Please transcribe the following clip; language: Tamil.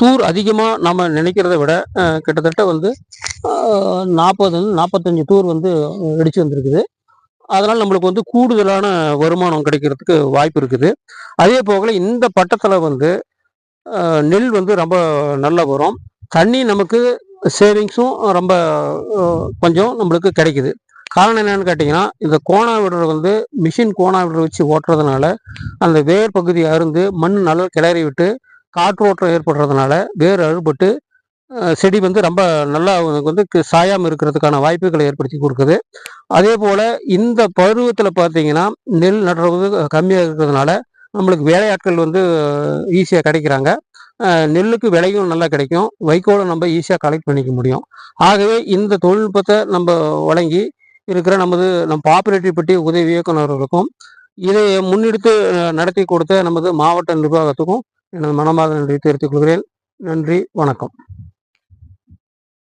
தூர் அதிகமாக நம்ம நினைக்கிறத விட கிட்டத்தட்ட வந்து நாற்பது நாற்பத்தஞ்சு தூர் வந்து வெடிச்சு வந்திருக்குது. அதனால் நம்மளுக்கு வந்து கூடுதலான வருமானம் கிடைக்கிறதுக்கு வாய்ப்பு இருக்குது. அதே போகல இந்த பட்டத்தில் வந்து நெல் வந்து ரொம்ப நல்லா வரும். தண்ணி நமக்கு சேவிங்ஸும் ரொம்ப கொஞ்சம் நம்மளுக்கு கிடைக்குது. காரணம் என்னன்னு கேட்டிங்கன்னா இந்த கோணா விடுற வந்து மிஷின் கோணா விடுற வச்சு ஓட்டுறதுனால அந்த வேர் பகுதி அருந்து மண் நல்லா கிளறி விட்டு காற்றோட்டம் ஏற்படுறதுனால வேர் அறுபட்டு செடி வந்து ரொம்ப நல்லா அவங்களுக்கு வந்து சாயாமல் இருக்கிறதுக்கான வாய்ப்புகளை ஏற்படுத்தி கொடுக்குது. அதே போல் இந்த பருவத்தில் பார்த்தீங்கன்னா நெல் நடுறது கம்மியாக இருக்கிறதுனால நம்மளுக்கு வேலையாட்கள் வந்து ஈஸியாக கிடைக்கிறாங்க. நெல்லுக்கு விலையும் நல்லா கிடைக்கும். வைக்கோலை நம்ம ஈஸியாக கலெக்ட் பண்ணிக்க முடியும். ஆகவே இந்த தொழில்நுட்பத்தை நம்ம வழங்கி இருக்கிற நமது நம் பாப்புலேட்டரி பற்றி உதவி இயக்குநர்களுக்கும் இதை முன்னெடுத்து நடத்தி கொடுத்த நமது மாவட்ட நிர்வாகத்துக்கும் எனது மனமார்ந்த நன்றி தெரிவித்துக் கொள்கிறேன். நன்றி வணக்கம்.